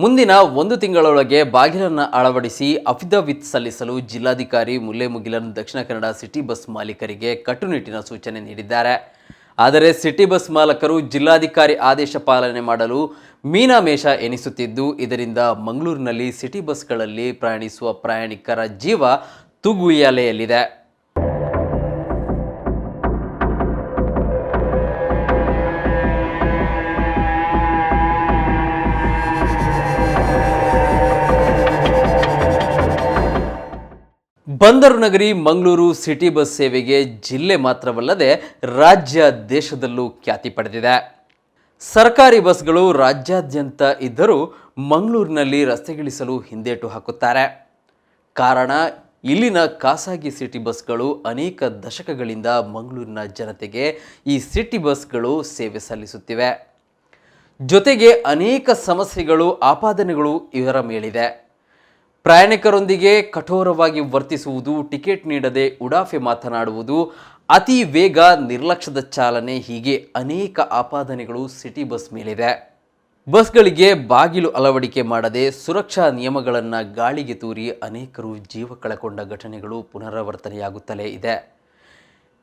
ಮುಂದಿನ ಒಂದು ತಿಂಗಳೊಳಗೆ ಬಾಗಿಲನ್ನು ಅಳವಡಿಸಿ ಅಫಿಡವಿಟ್ ಸಲ್ಲಿಸಲು ಜಿಲ್ಲಾಧಿಕಾರಿ ಮುಲ್ಲೆ ಮುಗಿಲನ್ ದಕ್ಷಿಣ ಕನ್ನಡ ಸಿಟಿ ಬಸ್ ಮಾಲೀಕರಿಗೆ ಕಟ್ಟುನಿಟ್ಟಿನ ಸೂಚನೆ ನೀಡಿದ್ದಾರೆ. ಆದರೆ ಸಿಟಿ ಬಸ್ ಮಾಲಕರು ಜಿಲ್ಲಾಧಿಕಾರಿ ಆದೇಶ ಪಾಲನೆ ಮಾಡಲು ಮೀನಾಮೇಷ ಎನಿಸುತ್ತಿದ್ದು, ಇದರಿಂದ ಮಂಗಳೂರಿನಲ್ಲಿ ಸಿಟಿ ಬಸ್ಗಳಲ್ಲಿ ಪ್ರಯಾಣಿಸುವ ಪ್ರಯಾಣಿಕರ ಜೀವ ತೂಗುಯ್ಯಾಲೆಯಲ್ಲಿದೆ ಬಂದರು ನಗರಿ ಮಂಗಳೂರು ಸಿಟಿ ಬಸ್ ಸೇವೆಗೆ ಜಿಲ್ಲೆ ಮಾತ್ರವಲ್ಲದೆ ರಾಜ್ಯ ದೇಶದಲ್ಲೂ ಖ್ಯಾತಿ ಪಡೆದಿದೆ. ಸರ್ಕಾರಿ ಬಸ್ಗಳು ರಾಜ್ಯಾದ್ಯಂತ ಇದ್ದರೂ ಮಂಗಳೂರಿನಲ್ಲಿ ರಸ್ತೆಗಿಳಿಸಲು ಹಿಂದೇಟು ಹಾಕುತ್ತಾರೆ. ಕಾರಣ, ಇಲ್ಲಿನ ಖಾಸಗಿ ಸಿಟಿ ಬಸ್ಗಳು ಅನೇಕ ದಶಕಗಳಿಂದ ಮಂಗಳೂರಿನ ಜನತೆಗೆ ಈ ಸಿಟಿ ಬಸ್ಗಳು ಸೇವೆ ಸಲ್ಲಿಸುತ್ತಿವೆ. ಜೊತೆಗೆ ಅನೇಕ ಸಮಸ್ಯೆಗಳು, ಆಪಾದನೆಗಳು ಇವರ ಮೇಲಿದೆ. ಪ್ರಯಾಣಿಕರೊಂದಿಗೆ ಕಠೋರವಾಗಿ ವರ್ತಿಸುವುದು, ಟಿಕೆಟ್ ನೀಡದೆ ಉಡಾಫೆ ಮಾತನಾಡುವುದು ಅತಿ ವೇಗ ನಿರ್ಲಕ್ಷ್ಯದ ಚಾಲನೆ. ಹೀಗೆ ಅನೇಕ ಆಪಾದನೆಗಳು ಸಿಟಿ ಬಸ್ ಮೇಲಿದೆ ಬಸ್ಗಳಿಗೆ ಬಾಗಿಲು ಅಳವಡಿಕೆ ಮಾಡದೆ ಸುರಕ್ಷಾ ನಿಯಮಗಳನ್ನು ಗಾಳಿಗೆ ತೂರಿ ಅನೇಕರು ಜೀವ ಕಳಕೊಂಡ ಘಟನೆಗಳು ಪುನರಾವರ್ತನೆಯಾಗುತ್ತಲೇ ಇದೆ.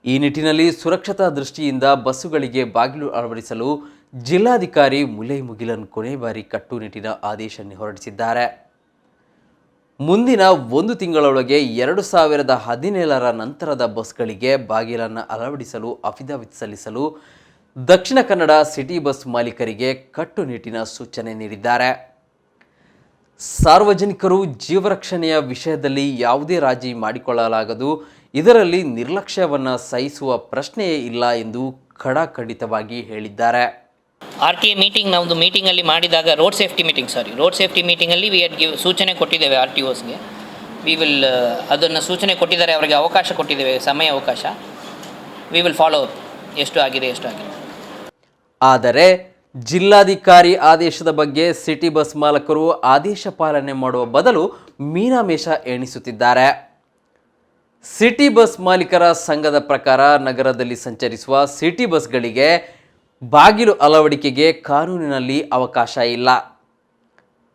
ಈ ನಿಟ್ಟಿನಲ್ಲಿ ಸುರಕ್ಷತಾ ದೃಷ್ಟಿಯಿಂದ ಬಸ್ಸುಗಳಿಗೆ ಬಾಗಿಲು ಅಳವಡಿಸಲು ಜಿಲ್ಲಾಧಿಕಾರಿ ಮುಲೈ ಮುಗಿಲನ್ ಕೊನೆ ಬಾರಿ ಕಟ್ಟುನಿಟ್ಟಿನ ಆದೇಶ ಹೊರಡಿಸಿದ್ದಾರೆ. ಮುಂದಿನ ಒಂದು ತಿಂಗಳೊಳಗೆ ಎರಡು ಸಾವಿರದ ಹದಿನೇಳರ ನಂತರದ ಬಸ್ಗಳಿಗೆ ಬಾಗಿಲನ್ನು ಅಳವಡಿಸಲು ಅಫಿದಾವಿತ್ ಸಲ್ಲಿಸಲು ದಕ್ಷಿಣ ಕನ್ನಡ ಸಿಟಿ ಬಸ್ ಮಾಲೀಕರಿಗೆ ಕಟ್ಟುನಿಟ್ಟಿನ ಸೂಚನೆ ನೀಡಿದ್ದಾರೆ. ಸಾರ್ವಜನಿಕರು ಜೀವರಕ್ಷಣೆಯ ವಿಷಯದಲ್ಲಿ ಯಾವುದೇ ರಾಜಿ ಮಾಡಿಕೊಳ್ಳಲಾಗದು. ಇದರಲ್ಲಿ ನಿರ್ಲಕ್ಷ್ಯವನ್ನು ಸಹಿಸುವ ಪ್ರಶ್ನೆಯೇ ಇಲ್ಲ ಎಂದು ಖಡಾಖಂಡಿತವಾಗಿ ಹೇಳಿದ್ದಾರೆ. ಆರ್ ಟಿ ಎ ಮೀಟಿಂಗ್ ನಾವು ಮೀಟಿಂಗಲ್ಲಿ ಮಾಡಿದಾಗ road safety meeting sorry road safety ಮೀಟಿಂಗಲ್ಲಿ we had give ಸೂಚನೆ ಕೊಟ್ಟಿದ್ದೇವೆ ಆರ್ ಟಿ ಓಸ್ಗೆ ವಿ ವಿಲ್ ಅದನ್ನು ಸೂಚನೆ ಕೊಟ್ಟಿದ್ದಾರೆ, ಅವರಿಗೆ ಅವಕಾಶ ಕೊಟ್ಟಿದ್ದೇವೆ, ಸಮಯ ಅವಕಾಶ. ವಿ ವಿಲ್ ಫಾಲೋ ಎಷ್ಟು ಆಗಿದೆ ಎಷ್ಟು ಆಗಿದೆ ಆದರೆ ಜಿಲ್ಲಾಧಿಕಾರಿ ಆದೇಶದ ಬಗ್ಗೆ ಸಿಟಿ ಬಸ್ ಮಾಲಕರು ಆದೇಶ ಪಾಲನೆ ಮಾಡುವ ಬದಲು ಮೀನಾಮೇಷ ಎಣಿಸುತ್ತಿದ್ದಾರೆ. ಸಿಟಿ ಬಸ್ ಮಾಲೀಕರ ಸಂಘದ ಪ್ರಕಾರ ನಗರದಲ್ಲಿ ಸಂಚರಿಸುವ ಸಿಟಿ ಬಸ್ಗಳಿಗೆ ಬಾಗಿಲು ಅಳವಡಿಕೆಗೆ ಕಾನೂನಿನಲ್ಲಿ ಅವಕಾಶ ಇಲ್ಲ.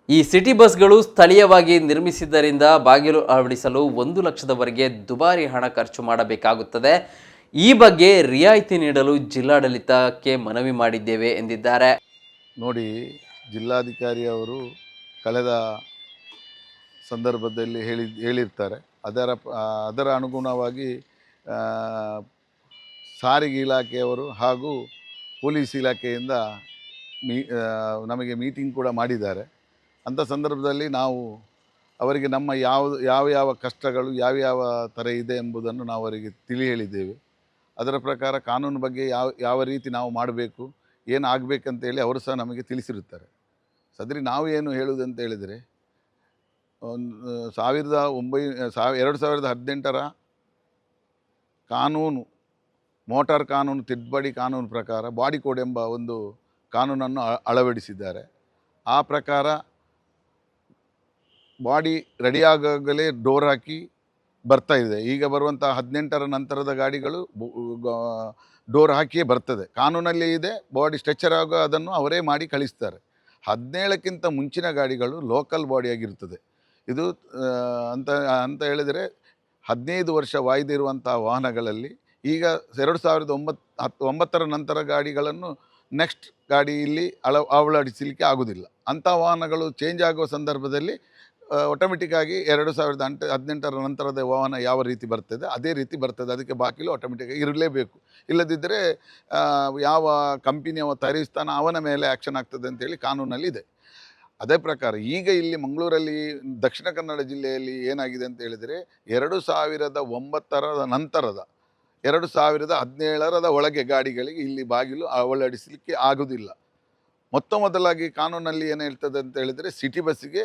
ಈ ಸಿಟಿ ಬಸ್ಗಳು ಸ್ಥಳೀಯವಾಗಿ ನಿರ್ಮಿಸಿದ್ದರಿಂದ ಬಾಗಿಲು ಅಳವಡಿಸಲು ಒಂದು ಲಕ್ಷದವರೆಗೆ ದುಬಾರಿ ಹಣ ಖರ್ಚು ಮಾಡಬೇಕಾಗುತ್ತದೆ. ಈ ಬಗ್ಗೆ ರಿಯಾಯಿತಿ ನೀಡಲು ಜಿಲ್ಲಾಡಳಿತಕ್ಕೆ ಮನವಿ ಮಾಡಿದ್ದೇವೆ ಎಂದಿದ್ದಾರೆ. ನೋಡಿ, ಜಿಲ್ಲಾಧಿಕಾರಿ ಅವರು ಕಳೆದ ಸಂದರ್ಭದಲ್ಲಿ ಹೇಳಿ, ಹೇಳಿರ್ತಾರೆ. ಅದರ ಅದರ ಅನುಗುಣವಾಗಿ ಸಾರಿಗೆ ಇಲಾಖೆಯವರು ಹಾಗೂ ಪೊಲೀಸ್ ಇಲಾಖೆಯಿಂದ ಮೀ ನಮಗೆ ಮೀಟಿಂಗ್ ಕೂಡ ಮಾಡಿದ್ದಾರೆ. ಅಂಥ ಸಂದರ್ಭದಲ್ಲಿ ನಾವು ಅವರಿಗೆ ನಮ್ಮ ಯಾವ ಯಾವ ಯಾವ ಕಷ್ಟಗಳು, ಯಾವ ಯಾವ ಥರ ಇದೆ ಎಂಬುದನ್ನು ನಾವು ಅವರಿಗೆ ತಿಳಿ ಹೇಳಿದ್ದೇವೆ ಅದರ ಪ್ರಕಾರ ಕಾನೂನು ಬಗ್ಗೆ ಯಾವ ಯಾವ ರೀತಿ ನಾವು ಮಾಡಬೇಕು, ಏನು ಆಗಬೇಕಂತೇಳಿ ಅವರು ಸಹ ನಮಗೆ ತಿಳಿಸಿರುತ್ತಾರೆ. ಸದರಿ ನಾವು ಏನು ಹೇಳುವುದಂತ ಹೇಳಿದರೆ, ಒಂದು, ಸಾವಿರದ ಒಂಬೈ, ಸಾವಿರ, ಎರಡು ಸಾವಿರದ ಹದಿನೆಂಟರ ಕಾನೂನು ಮೋಟಾರ್ ಕಾನೂನು, ತಿದ್ದುಪಡಿ ಕಾನೂನು ಪ್ರಕಾರ ಬಾಡಿ ಕೋಡ್ ಎಂಬ ಒಂದು ಕಾನೂನನ್ನು ಅಳವಡಿಸಿದ್ದಾರೆ. ಆ ಪ್ರಕಾರ ಬಾಡಿ ರೆಡಿಯಾಗಲೇ ಡೋರ್ ಹಾಕಿ ಬರ್ತಾ ಇದೆ. ಈಗ ಬರುವಂಥ ಹದಿನೆಂಟರ ನಂತರದ ಗಾಡಿಗಳು ಡೋರ್ ಹಾಕಿಯೇ ಬರ್ತದೆ. ಕಾನೂನಲ್ಲಿ ಇದೆ, ಬಾಡಿ ಸ್ಟ್ರೆಚರ್ ಆಗೋ ಅದನ್ನು ಅವರೇ ಮಾಡಿ ಕಳಿಸ್ತಾರೆ. ಹದಿನೇಳಕ್ಕಿಂತ ಮುಂಚಿನ ಗಾಡಿಗಳು ಲೋಕಲ್ ಬಾಡಿಯಾಗಿರ್ತದೆ ಇದು ಅಂತ ಅಂತ ಹೇಳಿದರೆ ಹದಿನೈದು ವರ್ಷ ವಾಯ್ದಿರುವಂಥ ವಾಹನಗಳಲ್ಲಿ ಈಗ ಎರಡು ಸಾವಿರದ ಒಂಬತ್ತು ಹತ್ತು ಒಂಬತ್ತರ ನಂತರ ಗಾಡಿಗಳನ್ನು ನೆಕ್ಸ್ಟ್ ಗಾಡಿ ಇಲ್ಲಿ ಅಳ ಅವಳಡಿಸಲಿಕ್ಕೆ ಆಗೋದಿಲ್ಲ. ಅಂಥ ವಾಹನಗಳು ಚೇಂಜ್ ಆಗುವ ಸಂದರ್ಭದಲ್ಲಿ ಆಟೋಮೆಟಿಕ್ಕಾಗಿ ಎರಡು ಸಾವಿರದ ಅಂಟ ಹದಿನೆಂಟರ ನಂತರದ ವಾಹನ ಯಾವ ರೀತಿ ಬರ್ತದೆ, ಅದೇ ರೀತಿ ಬರ್ತದೆ. ಅದಕ್ಕೆ ಬಾಕಿಲು ಆಟೋಮೆಟಿಕ್ ಆಗಿ ಇರಲೇಬೇಕು. ಇಲ್ಲದಿದ್ದರೆ ಯಾವ ಕಂಪನಿ ಅವ ತಯಾರಿಸ್ತಾನ ಅವನ ಮೇಲೆ ಆ್ಯಕ್ಷನ್ ಆಗ್ತದೆ ಅಂತೇಳಿ ಕಾನೂನಲ್ಲಿ ಇದೆ. ಅದೇ ಪ್ರಕಾರ ಈಗ ಇಲ್ಲಿ ಮಂಗಳೂರಲ್ಲಿ, ದಕ್ಷಿಣ ಕನ್ನಡ ಜಿಲ್ಲೆಯಲ್ಲಿ ಏನಾಗಿದೆ ಅಂತ ಹೇಳಿದರೆ, ಎರಡು ಸಾವಿರದ ಒಂಬತ್ತರ ನಂತರದ ಎರಡು ಸಾವಿರದ ಹದಿನೇಳರದ ಒಳಗೆ ಗಾಡಿಗಳಿಗೆ ಇಲ್ಲಿ ಬಾಗಿಲು ಅಳವಡಿಸಲಿಕ್ಕೆ ಆಗುವುದಿಲ್ಲ ಮೊತ್ತ ಮೊದಲಾಗಿ ಕಾನೂನಲ್ಲಿ ಏನು ಹೇಳ್ತದೆ ಅಂತ ಹೇಳಿದರೆ ಸಿಟಿ ಬಸ್ಸಿಗೆ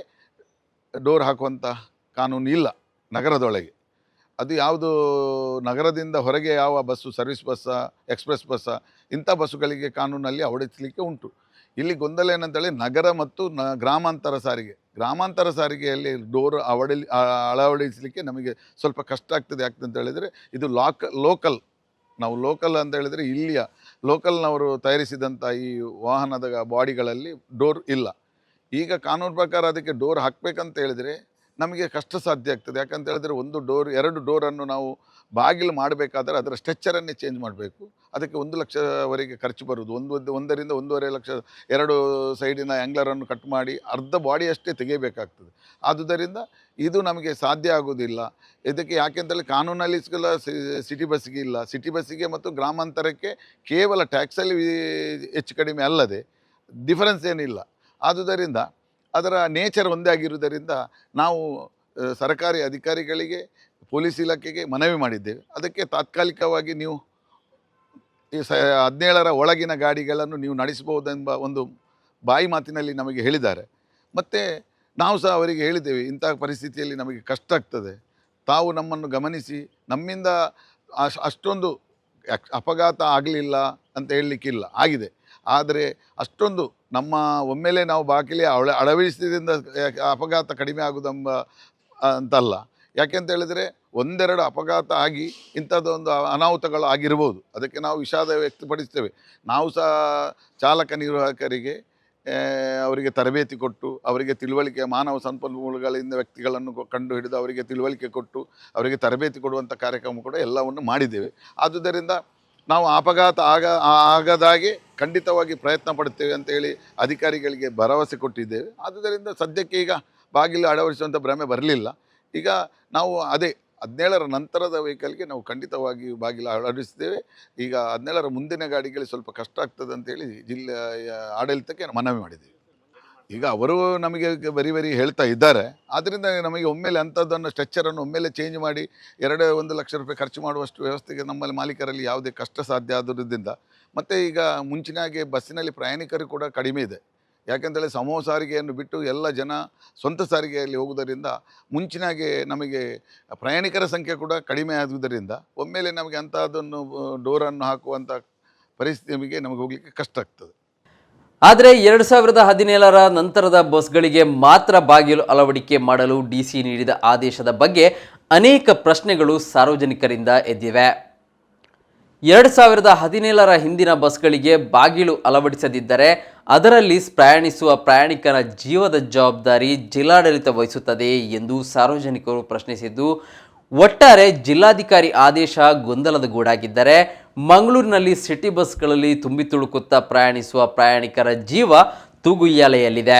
ಡೋರ್ ಹಾಕುವಂಥ ಕಾನೂನು ಇಲ್ಲ ನಗರದೊಳಗೆ. ಅದು ಯಾವುದು ನಗರದಿಂದ ಹೊರಗೆ ಯಾವ ಬಸ್ಸು, ಸರ್ವಿಸ್ ಬಸ್ಸಾ, ಎಕ್ಸ್ಪ್ರೆಸ್ ಬಸ್ಸಾ, ಇಂಥ ಬಸ್ಸುಗಳಿಗೆ ಕಾನೂನಲ್ಲಿ ಅಳವಡಿಸಲಿಕ್ಕೆ ಉಂಟು. ಇಲ್ಲಿ ಗೊಂದಲ ಏನಂತೇಳಿ ನಗರ ಮತ್ತು ನ ಗ್ರಾಮಾಂತರ ಸಾರಿಗೆ. ಗ್ರಾಮಾಂತರ ಸಾರಿಗೆಯಲ್ಲಿ ಡೋರ್ ಅವಡಲಿ ಅಳವಡಿಸಲಿಕ್ಕೆ ನಮಗೆ ಸ್ವಲ್ಪ ಕಷ್ಟ ಆಗ್ತದೆ ಯಾಕೆ ಅಂತ ಹೇಳಿದರೆ ಇದು ಲಾಕ್, ಲೋಕಲ್. ನಾವು ಲೋಕಲ್ ಅಂತ ಹೇಳಿದರೆ ಇಲ್ಲಿಯ ಲೋಕಲ್ನವರು ತಯಾರಿಸಿದಂಥ ಈ ವಾಹನದ ಬಾಡಿಗಳಲ್ಲಿ ಡೋರ್ ಇಲ್ಲ. ಈಗ ಕಾನೂನು ಪ್ರಕಾರ ಅದಕ್ಕೆ ಡೋರ್ ಹಾಕಬೇಕಂತ ಹೇಳಿದರೆ ನಮಗೆ ಕಷ್ಟ ಸಾಧ್ಯ ಆಗ್ತದೆ. ಯಾಕಂತ ಹೇಳಿದ್ರೆ ಒಂದು ಡೋರ್, ಎರಡು ಡೋರನ್ನು ನಾವು ಬಾಗಿಲು ಮಾಡಬೇಕಾದ್ರೆ ಅದರ ಸ್ಟ್ರೆಚ್ಚರನ್ನೇ ಚೇಂಜ್ ಮಾಡಬೇಕು. ಅದಕ್ಕೆ ಒಂದು ಲಕ್ಷವರೆಗೆ ಖರ್ಚು ಬರುವುದು. ಒಂದು ಒಂದು- ಒಂದರಿಂದ ಒಂದೂವರೆ ಲಕ್ಷ, ಎರಡು ಸೈಡಿನ ಆ್ಯಂಗ್ಲರನ್ನು ಕಟ್ ಮಾಡಿ ಅರ್ಧ ಬಾಡಿಯಷ್ಟೇ ತೆಗೆಯಬೇಕಾಗ್ತದೆ. ಆದುದರಿಂದ ಇದು ನಮಗೆ ಸಾಧ್ಯ ಆಗುವುದಿಲ್ಲ. ಇದಕ್ಕೆ ಯಾಕೆಂತೇಳಿ ಕಾನೂನಲ್ಲಿ ಸಿಟಿ ಬಸ್ಸಿಗೆ ಇಲ್ಲ. ಸಿಟಿ ಬಸ್ಸಿಗೆ ಮತ್ತು ಗ್ರಾಮಾಂತರಕ್ಕೆ ಕೇವಲ ಟ್ಯಾಕ್ಸಲ್ಲಿ ಹೆಚ್ಚು ಕಡಿಮೆ ಅಲ್ಲದೆ ಡಿಫರೆನ್ಸ್ ಏನಿಲ್ಲ. ಆದುದರಿಂದ ಅದರ ನೇಚರ್ ಒಂದೇ ಆಗಿರುವುದರಿಂದ ನಾವು ಸರ್ಕಾರಿ ಅಧಿಕಾರಿಗಳಿಗೆ, ಪೊಲೀಸ್ ಇಲಾಖೆಗೆ ಮನವಿ ಮಾಡಿದ್ದೇವೆ. ಅದಕ್ಕೆ ತಾತ್ಕಾಲಿಕವಾಗಿ ನೀವು ಈ ಸ, ಹದಿನೇಳರ ಒಳಗಿನ ಗಾಡಿಗಳನ್ನು ನೀವು ನಡೆಸಬಹುದೆಂಬ ಒಂದು ಬಾಯಿ ಮಾತಿನಲ್ಲಿ ನಮಗೆ ಹೇಳಿದ್ದಾರೆ. ಮತ್ತು ನಾವು ಸಹ ಅವರಿಗೆ ಹೇಳಿದ್ದೇವೆ ಇಂತಹ ಪರಿಸ್ಥಿತಿಯಲ್ಲಿ ನಮಗೆ ಕಷ್ಟ ಆಗ್ತದೆ. ತಾವು ನಮ್ಮನ್ನು ಗಮನಿಸಿ, ನಮ್ಮಿಂದ ಅಷ್ಟೊಂದು ಅಪಘಾತ ಆಗಲಿಲ್ಲ ಅಂತ ಹೇಳಲಿಕ್ಕಿಲ್ಲ, ಆಗಿದೆ. ಆದರೆ ಅಷ್ಟೊಂದು ನಮ್ಮ ಒಮ್ಮೆಲೆ ನಾವು ಬಾಕಿಲಿ ಅಳ ಅಳವಡಿಸಿದ್ರಿಂದ ಅಪಘಾತ ಕಡಿಮೆ ಆಗುದೆಂಬ ಅಂತಲ್ಲ. ಯಾಕೆಂತ ಹೇಳಿದರೆ ಒಂದೆರಡು ಅಪಘಾತ ಆಗಿ ಇಂಥದ್ದೊಂದು ಅನಾಹುತಗಳು ಆಗಿರ್ಬೋದು. ಅದಕ್ಕೆ ನಾವು ವಿಷಾದ ವ್ಯಕ್ತಪಡಿಸ್ತೇವೆ. ನಾವು ಸಹ ಚಾಲಕ ನಿರ್ವಾಹಕರಿಗೆ ಅವರಿಗೆ ತರಬೇತಿ ಕೊಟ್ಟು, ಅವರಿಗೆ ತಿಳುವಳಿಕೆ, ಮಾನವ ಸಂಪನ್ಮೂಲಗಳಿಂದ ವ್ಯಕ್ತಿಗಳನ್ನು ಕಂಡು ಹಿಡಿದು ಅವರಿಗೆ ತಿಳುವಳಿಕೆ ಕೊಟ್ಟು, ಅವರಿಗೆ ತರಬೇತಿ ಕೊಡುವಂಥ ಕಾರ್ಯಕ್ರಮ ಕೂಡ ಎಲ್ಲವನ್ನು ಮಾಡಿದ್ದೇವೆ. ಆದುದರಿಂದ ನಾವು ಅಪಘಾತ ಆಗ ಆಗದಾಗೆ ಖಂಡಿತವಾಗಿ ಪ್ರಯತ್ನ ಪಡ್ತೇವೆ ಅಂತೇಳಿ ಅಧಿಕಾರಿಗಳಿಗೆ ಭರವಸೆ ಕೊಟ್ಟಿದ್ದೇವೆ. ಆದುದರಿಂದ ಸದ್ಯಕ್ಕೆ ಈಗ ಬಾಗಿಲು ಅಳವಡಿಸುವಂಥ ಭ್ರಮೆ ಬರಲಿಲ್ಲ. ಈಗ ನಾವು ಅದೇ ಹದಿನೇಳರ ನಂತರದ ವೆಹಿಕಲ್ಗೆ ನಾವು ಖಂಡಿತವಾಗಿ ಬಾಗಿಲು ಅಳವಡಿಸ್ತೇವೆ ಈಗ ಹದಿನೇಳರ ಮುಂದಿನ ಗಾಡಿಗಳಿಗೆ ಸ್ವಲ್ಪ ಕಷ್ಟ ಆಗ್ತದೆ ಅಂತೇಳಿ ಜಿಲ್ಲೆಯ ಆಡಳಿತಕ್ಕೆ ಮನವಿ ಮಾಡಿದ್ದೀವಿ. ಈಗ ಅವರು ನಮಗೆ ಬರಿ ಬರಿ ಹೇಳ್ತಾ ಇದ್ದಾರೆ. ಆದ್ದರಿಂದ ನಮಗೆ ಒಮ್ಮೆಲೆ ಅಂಥದ್ದನ್ನು ಸ್ಟ್ರಚ್ಚರನ್ನು ಒಮ್ಮೆಲೆ ಚೇಂಜ್ ಮಾಡಿ ಎರಡು, ಒಂದು ಲಕ್ಷ ರೂಪಾಯಿ ಖರ್ಚು ಮಾಡುವಷ್ಟು ವ್ಯವಸ್ಥೆಗೆ ನಮ್ಮಲ್ಲಿ ಮಾಲೀಕರಲ್ಲಿ ಯಾವುದೇ ಕಷ್ಟ ಸಾಧ್ಯ ಆದುದರಿಂದ ಮತ್ತು ಈಗ ಮುಂಚಿನಾಗೆ ಬಸ್ಸಿನಲ್ಲಿ ಪ್ರಯಾಣಿಕರು ಕೂಡ ಕಡಿಮೆ ಇದೆ. ಯಾಕೆಂದರೆ ಸಮೂಹ ಸಾರಿಗೆಯನ್ನು ಬಿಟ್ಟು ಎಲ್ಲ ಜನ ಸ್ವಂತ ಸಾರಿಗೆಯಲ್ಲಿ ಹೋಗುವುದರಿಂದ ಮುಂಚಿನಾಗೆ ನಮಗೆ ಪ್ರಯಾಣಿಕರ ಸಂಖ್ಯೆ ಕೂಡ ಕಡಿಮೆ ಆಗುವುದರಿಂದ ಒಮ್ಮೆಲೆ ನಮಗೆ ಅಂಥದ್ದನ್ನು ಡೋರನ್ನು ಹಾಕುವಂಥ ಪರಿಸ್ಥಿತಿ ನಮಗೆ ನಮಗೆ ಹೋಗಲಿಕ್ಕೆ ಕಷ್ಟ ಆಗ್ತದೆ. ಆದರೆ ಎರಡು ಸಾವಿರದ ಹದಿನೇಳರ ನಂತರದ ಬಸ್ಗಳಿಗೆ ಮಾತ್ರ ಬಾಗಿಲು ಅಳವಡಿಕೆ ಮಾಡಲು ಡಿಸಿ ನೀಡಿದ ಆದೇಶದ ಬಗ್ಗೆ ಅನೇಕ ಪ್ರಶ್ನೆಗಳು ಸಾರ್ವಜನಿಕರಿಂದ ಎದ್ದಿವೆ. ಎರಡು ಸಾವಿರದ ಹದಿನೇಳರ ಹಿಂದಿನ ಬಸ್ಗಳಿಗೆ ಬಾಗಿಲು ಅಳವಡಿಸದಿದ್ದರೆ ಅದರಲ್ಲಿ ಪ್ರಯಾಣಿಸುವ ಪ್ರಯಾಣಿಕರ ಜೀವದ ಜವಾಬ್ದಾರಿ ಜಿಲ್ಲಾಡಳಿತ ವಹಿಸುತ್ತದೆ ಎಂದು ಸಾರ್ವಜನಿಕರು ಪ್ರಶ್ನಿಸಿದ್ದು ಒಟ್ಟಾರೆ ಜಿಲ್ಲಾಧಿಕಾರಿ ಆದೇಶ ಗೊಂದಲದ ಗೂಡಾಗಿದ್ದರೆ ಮಂಗಳೂರಿನಲ್ಲಿ ಸಿಟಿ ಬಸ್ಗಳಲ್ಲಿ ತುಂಬಿ ತುಳುಕುತ್ತಾ ಪ್ರಯಾಣಿಸುವ ಪ್ರಯಾಣಿಕರ ಜೀವ ತೂಗುಯ್ಯಾಲೆಯಲ್ಲಿದೆ